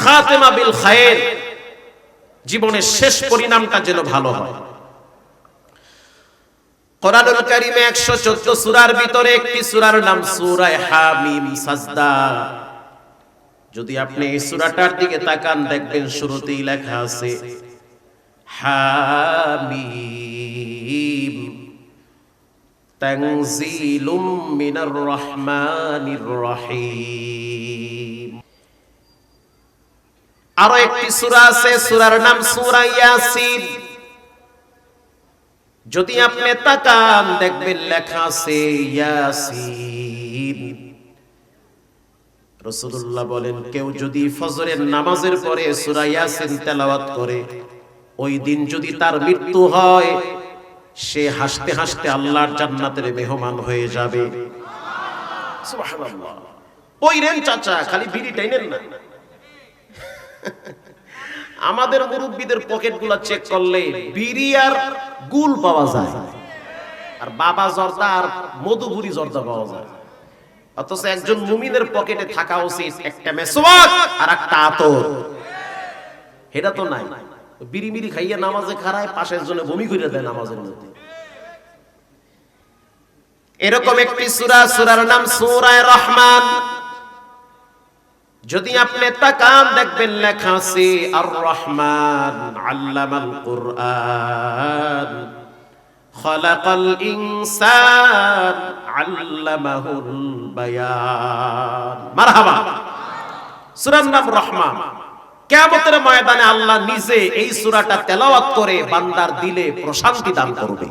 খাতেমা বিল খায়ের জীবনের শেষ পরিণামটা যেন ভালো হয়। কোরআনুল কারিমে 114 সূরার ভিতরে একটি সূরার নাম সূরা হামিম সাজদা। যদি আপনি এই সূরাটার দিকে তাকান, দেখবেন শুরুতেই লেখা আছে, হামিম। তানজিলুম মিনার রহমানির রহিম। আরও একটি সূরা আছে সূরার নাম সূরা ইয়াসিন। যদি আপনি তাকান দেখবেন লেখা আছে ইয়াসিন। রসুল্লাহ বলেন কেউ যদি ফজরের নামাজের পরে সূরা ইয়াসিন তেলাওয়াত করে ওই দিন যদি তার মৃত্যু হয় সে হাসতে হাসতে আল্লাহর জান্নাতের মেহমান হয়ে যাবে। সুবহানাল্লাহ। পইরেন চাচা খালি বিড়ি টাইনেন না। আমাদের মুরব্বীদের পকেটগুলো চেক করলে বিড়ি আর গুল পাওয়া যায়। আর বাবা জর্দা আর মধুপুরি জর্দা পাওয়া যায়। অথচ একজন মুমিনের পকেটে থাকা উচিত একটা মেসওয়াক আর একটা আতর। এটা তো নাই। বিড়ি মিড়ি খাইয়া নামাজে খাড়ায় পাশের জন্য বমি করে দেয় নামাজের মধ্যে। এরকম একটি সূরা, সূরার নাম সূরায়ে রহমান। যদি আপনি তাকান দেখবেন লেখা আছে আর রহমান আল্লামাল কুরআন, খলাকাল ইনসান আল্লামাহুল বায়ান। মারহাবা। সূরার নাম রহমান। কিয়ামতের ময়দানে আল্লাহ নিজে এই সূরাটা তেলাওয়াত করে বান্দার দিলে প্রশান্তি দান করবে।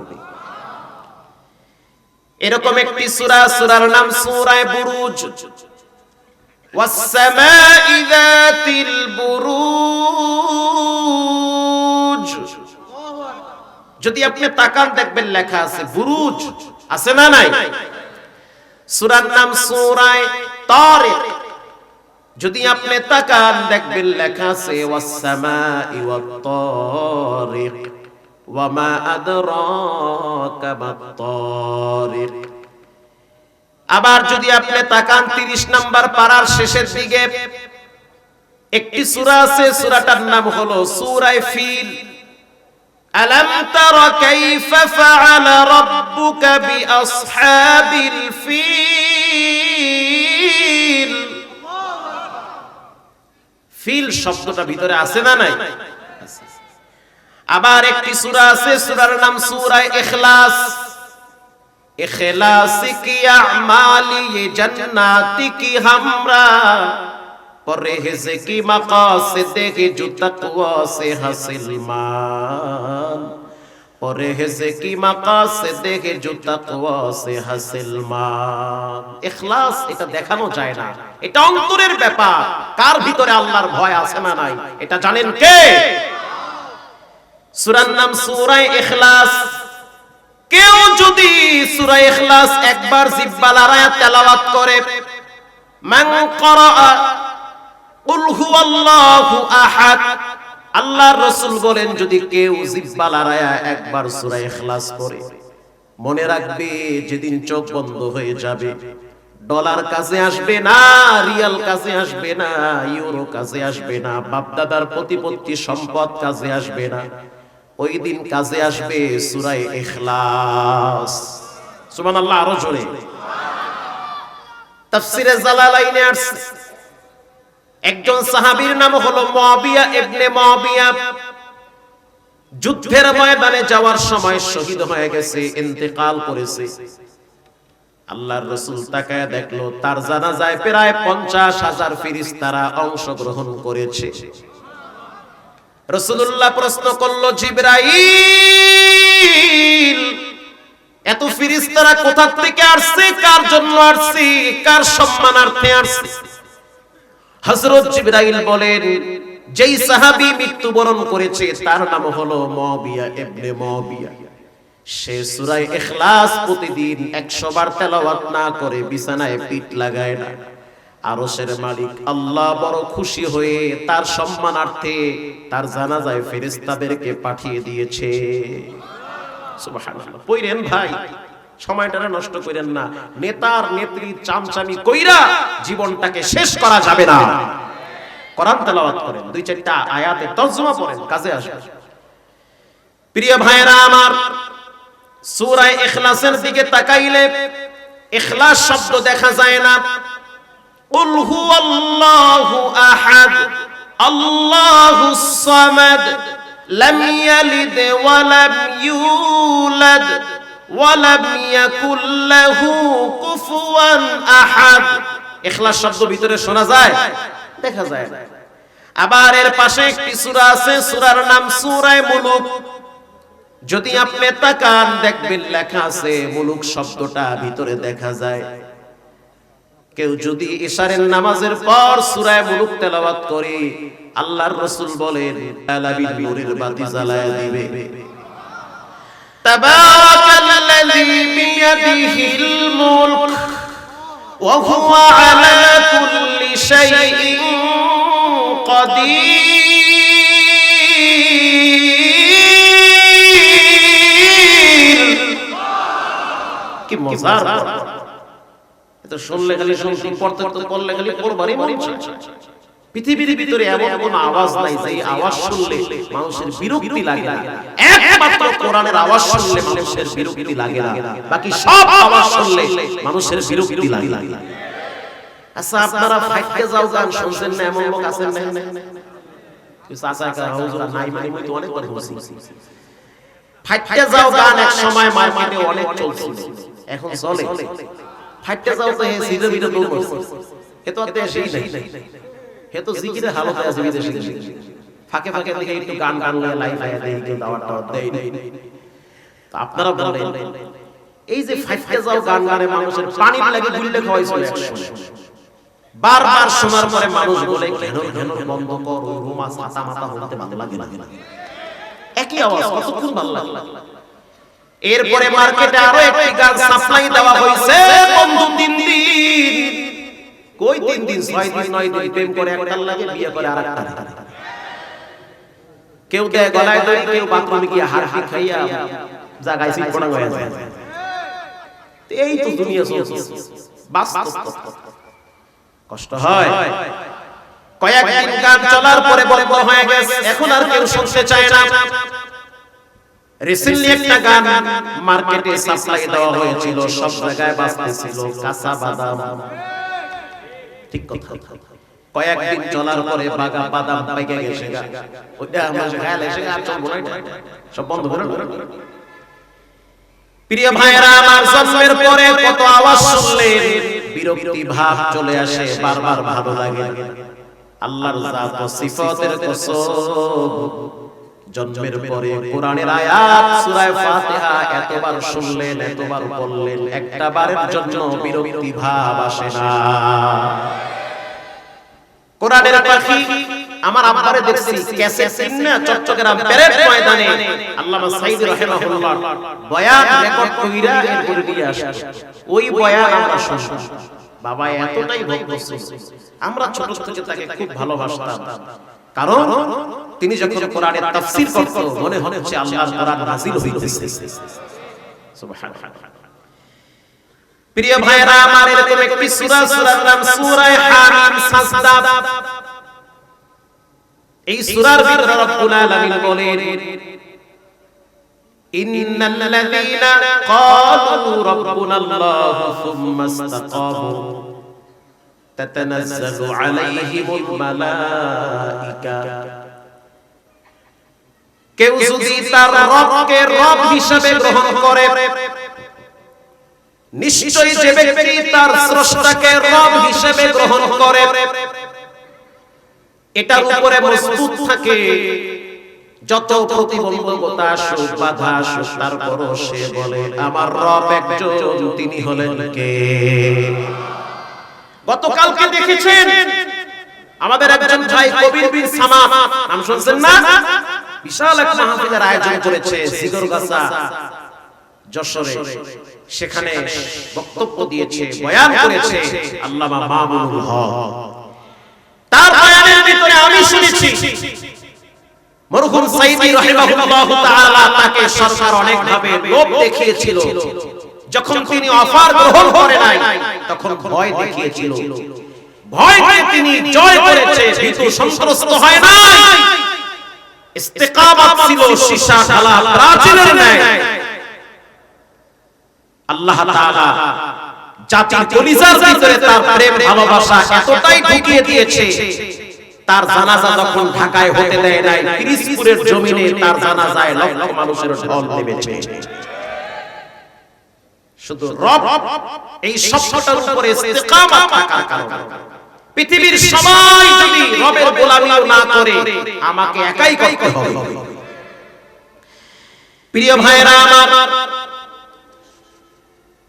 এরকম একটি সূরা, সূরার নাম সূরায়ে বুরুজ। والسماء ذات البروج যদি আপনি তাকান দেখবেন লেখা আছে বুরুজ আছে না নাই সূরার নাম সূরায়ে তারিক যদি আপনি তাকান দেখবেন লেখা আছে ওয়াস-সামাই ওয়াত-তারিক ওয়ামা আদরাকা মাত-তারিক আবার যদি আপনি তাকান 30 নাম্বার পারার শেষের দিকে, একটি সূরা আছে, সূরাটার নাম হলো সূরায়ে ফিল। আলাম তারা কাইফা ফাআলা রাব্বুকা বিআসহাবিল ফিল। ফিল শব্দটা ভিতরে আছে না নাই? আবার একটি সূরা আছে, সূরার নাম ইখলাস। এখলাসিক আমালি জান্নাতিকি হামরা? পরহেজ কি মাকাসিদে জু তাকওয়া, সে হাসিল মান। পরহেজ কি মাকাসিদে জু তাকওয়া, সে হাসিল মান। ইখলাস, এটা দেখানো যায় না। এটা অন্তরের ব্যাপার। কার ভিতরে আল্লাহর ভয় আছে না নাই? এটা জানেন কে? সূরার নাম সূরা কেউ যদি সূরা ইখলাস একবার জিব্বা লড়ায়া তেলাওয়াত করে, মান ক্বারা কুল হুয়াল্লাহু আহাদ আল্লাহর রাসূল বলেন, যদি কেউ জিব্বা লড়ায়া একবার সূরা ইখলাস পড়ে, মনে রাখবে যেদিন চোখ বন্ধ হয়ে যাবে। ডলার কাছে আসবে না, রিয়াল কাছে আসবে না, ইউরো কাছে আসবে না, বাপদাদার প্রতিপত্তি সম্পদ কাছে আসবে না। ওই দিন কাজে আসবে সুরাই ইখলাস। সুবহানাল্লাহ আরও জোরে। তাফসিরে জালালাইনে আসছে। একজন সাহাবীর নাম হলো মুয়াবিয়া ইবনে মুয়াবিয়া যুদ্ধের ময়দানে যাওয়ার সময় শহীদ হয়ে গেছে ইন্তেকাল করেছে। আল্লাহর রসুল তাকায় দেখল তার জানাজায় প্রায় পঞ্চাশ হাজার ফিরিস্তারা অংশগ্রহণ করেছে। রসুল্লাহ প্রশ্ন করল, জিব্রাইল, এত ফিরিস্তারা কোথা থেকে আসছে? কার জন্য আসছে? কার সম্মানার্থে আসছে? হযরত জিব্রাইল বলেন, যেই সাহাবী মৃত্যুবরণ করেছে, তার নাম হলো মুয়াবিয়া ইবনে মুয়াবিয়া সে সূরা ইখলাস প্রতিদিন 100 বার তেলাওয়াত না করে বিছানায় পিঠ লাগায় না। আরশের মালিক আল্লাহ বড় খুশি হয়ে তার সম্মানার্থে তার জানাজায় ফেরেশতাদেরকে পাঠিয়ে দিয়েছে। পইরেন ভাই, সময়টা নষ্ট করেন না। নেতার নেত্রী চামচামি কইরা জীবনটাকে শেষ করা যাবে না। কোরআন তেলাওয়াত করেন, দুই চারটা আয়াতে তর্জমা পড়েন, কাজে আসবে প্রিয় ভাইরা আমার, সূরা ইখলাসের দিকে তাকাইলে ইখলাস শব্দ দেখা যায় না। قل هو الله احد الله الصمد لم يلد ولم يولد ولم يكن له كفوا احد ইখলাস শব্দ ভিতরে শোনা যায় দেখা যায় না আবার এর পাশে একটি সূরা আছে সূরার নাম সূরা মুলুক যদি আপনি তাকান দেখবেন লেখা আছে মুলুক শব্দটা ভিতরে দেখা যায় কেউ যদি ইশারের নামাজের পর সূরা মুলুক তেলাওয়াত করে আল্লাহর রাসূল বলেন আলাবিল নূরের বাতি জ্বালায়া দিবে তাবারাকাল্লাযী বিয়াদিহিল মুলক ওয়া হুয়া আলা কুল্লি শাইইন قدير কি মজার শুনলে খালি শুনছি পড়তে পড়লে খালি পড়বারই মন। পৃথিবীর ভিতরে এমন কোন আওয়াজ নাই যে আওয়াজ শুনলে মানুষের বিরক্তি লাগে না। একমাত্র কোরআনের আওয়াজ শুনলে মানুষের বিরক্তি লাগে না। বাকি সব আওয়াজ শুনলে মানুষের বিরক্তি লাগে আচ্ছা আপনারা ফাইটে যাও, গান শুনছেন না, এমন লোক আছেন না? চাচা কা হুজুর নাই মানে তো অনেক বার বলছি। ফাইটে যাও, গান এক সময় মার্কেটে অনেক চলছিল। এখন চলে। ফাইটে যাও তো হে সিজে বিরে দৌড় মারছে হে তো আতে সেই নাই। হে তো জিকিরে হালতে আছে বিদেশে। ফাঁকে ফাঁকে দিকে একটু গান গান লাইভ আয়া দেই কেউ দাওয়াত টাওয়াত দেই তো আপনারা বলেন, এই যে ফাইটে যাও গান গানে মানুষের পানির লাগে গুল্লে খাওয়াইছিল একসময় বারবার শোনার পরে মানুষ বলে ঘেন ঘেন বন্ধ কর রুমা ছাতা মাথা হতে ভালো লাগে লাগে একই আওয়াজ, কতক্ষণ ভালো লাগে? এরপরে মার্কেটে আরও একটি গান সাপ্লাই দেওয়া হয়েছে। বন্ধু তিন দিন। কই তিন দিন? ছয় দিন নয় দিন। প্রেম করে একটা লাগে বিয়ে করে আর একটা কেউ দেয় গলায় দড়ি কেউ বাথরুমে গিয়ে হাড় হাড় খাইয়া জাগায় সিট পড়া হয়ে যায়। এই তো দুনিয়া চলছে। বাস্তব কষ্ট হয়। কয়েকদিন গান চলার পরে বন্ধ হয়ে গেছে। এখন আর কেউ শুনতে চায় না। রিসেন্টলি একটা গান মার্কেটে সাপ্লাই দেওয়া হয়েছিল সব জায়গায় বাজতেছিল কাঁচা বাদাম। ঠিক কথা। কয়েকদিন চলার পরে বাগা বাদাম পাইকে গেছে ওইটা আমার গায়ে এসে আর সব বন্ধ করে প্রিয় ভাইরা আমার জন্মের পরে কত আওয়াজ শুনলেন। বিরক্তি ভাব চলে আসে বারবার ভালো লাগে। আল্লাহর জাত ও সিফাতের কসম জন্মের পরে কোরআনের আয়াত সূরা ফাতিহা এতবার শুনলেন এতবার বললেন একটা বারের জন্য বিরক্তি ভাব আসে না। কোরআনের পাখি আমার আব্বারে দেখছি ক্যাসেট কিনা চট্টগ্রাম প্যারেড ময়দানে আল্লামা সাইদ রাহিমাহুল্লাহ বয়ান রেকর্ড কইরা এরপরে দিয়ে আসে ওই বয়ান আমরা শুনছি বাবা এতটাই ভক্ত আমরা ছোট থেকে তাকে খুব ভালোবাসতাম। কারণ তিনি যখন কোরআনের তাফসীর করত মনে হচ্ছে আল্লাহর কোরআন নাযিল হইতেছে সুবহানাল্লাহ। প্রিয় ভাইরা আমার এরকম একটি সূরা সূরার নাম সূরা হামিম সাজদা এই সূরার ভিতরে রব্বুল আলামিন বলেন ইন্নাল্লাযীনা ক্বালু রাব্বুনাল্লাহু সুম্মা ইসতাকামু তাতানাজ্জালু আলাইহিমুল মালাইকা. কেউ যদি তার রবকে রব হিসেবে গ্রহণ করে নিশ্চয়ই যে ব্যক্তি তার স্রষ্টাকে রব হিসেবে গ্রহণ করে এটার উপরে মজবুত থাকে। যত প্রতিবন্ধকতা আসুক বাধা আসুক তারপরও সে বলে আমার রব একজন তিনি হলেন কে? গতকালকে দেখেছেন আমাদের একজন ভাই কবির বিন সামা নাম শুনছেন না? বিশাল এক মাহফিলের আয়োজন করেছে জিগরগাছা যশোরে। সেখানে বক্তব্য দিয়েছে বয়ান করেছে আল্লামা মামুনুল হক। তার বয়ানের ভিতরে আমি শুনেছি মরহুম সাইদি রাহিমাহুল্লাহ তাআলা তাকে সরকার অনেক ভাবে লোভ দেখিয়েছিল। যখন তিনি অফার গ্রহণ করে নাই তখন ভয় দেখিয়েছিল। ভয় পেয়ে তিনি জয় করেছে ভীত সন্ত্রস্ত হয় না ইস্তেকামাত ছিল সীসা ঢালা প্রাচীরের ন্যায়। আল্লাহ তাআলা জাতির কলিজার ভিতরে তার প্রেম ভালোবাসা এতটাই ঢুকিয়ে দিয়েছে তার জানাজা যখন ঢাকায় হতে দেয় নাই পিরিজপুরের জমিনে তার জানাজায় লক্ষ মানুষের ঢল নেমেছে। শুধু রব এই সবটার উপরে ইস্তেকামাত থাকার কারণে? পৃথিবীর সবাই যদি রবের গোলামিও না করে আমাকে একাই করতে হবে। প্রিয় ভাইরা আমার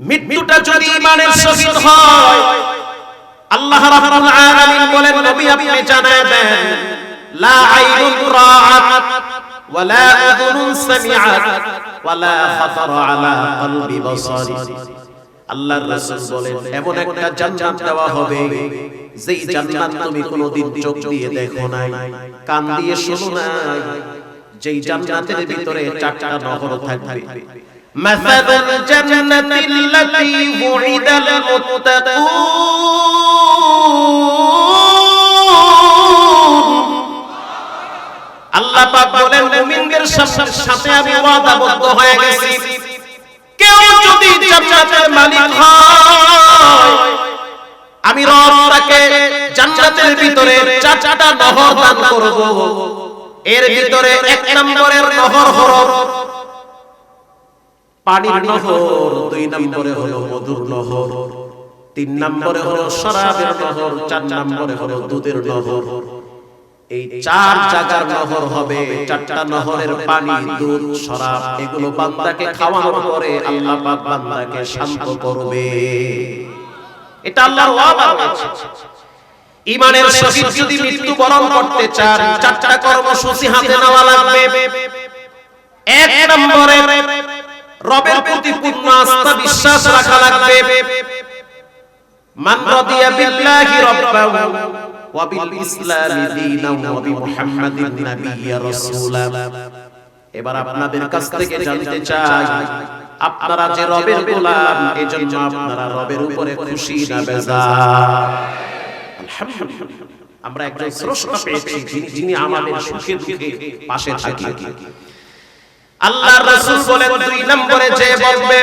মৃত্যুটা যদি ইমানের সহিত হয় আল্লাহ রাব্বুল আলামিন বলেন নবী আপনি জানায় দেন লা আইনুন রাআত ওয়ালা উযুনুন সামিআত ওয়ালা খাতারা আলা কলবি বসারি। আল্লাহর রাসূল বলেন এমন একটা জান্নাত দেওয়া হবে যেই জান্নাত তুমি কোনোদিন চোখ দিয়ে দেখো নাই কান দিয়ে শোনো নাই যেই জান্নাতের ভিতরে চারটা নহর থাকবে مثل الجنة التي وعد المتقون আল্লাহ পাক বলেন মুমিনদের সাথে আমি ওয়াদাবদ্ধ হয়ে গেছি কেউ যদি আমি রব তাকে জান্নাতের ভিতরে নহর দান করব। এর ভিতরে এক নম্বরের নহর হলো পানির নহর, দুই নম্বরে মধুর নহর, তিন নম্বরে হলো শরাবের নহর, চার নম্বরে হলো দুধের নহর। এই চার জায়গার নহর হবে চারটা নহরের পানি দুধ শরাব এগুলো বান্দাকে খাওয়ানোর পরে আল্লাহ পাক বান্দাকে শান্ত করবে। এটা আল্লাহর ওয়াদা রয়েছে। ইমানের সহিত যদি মৃত্যু বরণ করতে চান চারটা কর্মসূচি হাতে নেওয়া লাগবে। এক নম্বরে রবের প্রতি পূর্ণ আস্থা বিশ্বাস রাখা লাগবে। মান রাদিয়া বিল্লাহি রাব্বাহু। ওয়া বি মুহাম্মাদিন নাবিয়্যা রাসূলা এবার আপনাদের কাছ থেকে জানতে চাই আপনারা যে রবের গোলাম এজন্য আপনারা রবের উপরে খুশি না বেজার। আলহামদুলিল্লাহ। আমরা একজন স্রষ্টা পেয়েছি যিনি- আমাদের সুখে দুঃখে পাশে থাকি আল্লাহর রাসূল বলেন দুই নম্বরে যে বলবে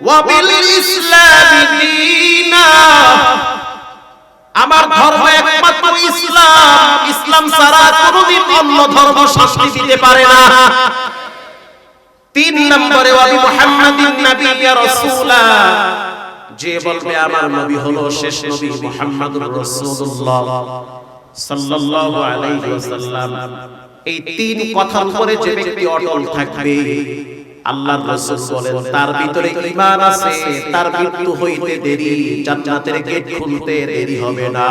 ওয়াবিল ইসলামি দীনা। আমার ধর্ম একমাত্র ইসলাম। ইসলাম ছাড়া কোনোদিন অন্য ধর্ম শান্তি দিতে পারে না। তিন নম্বরে ওয়াবি মুহাম্মাদিন নাবিয়্যা রাসূলা যে বলবে আমার নবী হলো শেষ নবী মুহাম্মদুর রাসূলুল্লাহ। সাল্লাল্লাহু আলাইহি ওয়াসাল্লাম। এই তিন কথার উপরে যে ব্যক্তি অটল থাকবে। আল্লাহর রাসূল বলেন, তার ভিতরে ঈমান আছে, তার মৃত্যু হইতে দেরি, জান্নাতের গেট খুলতে দেরি হবে না।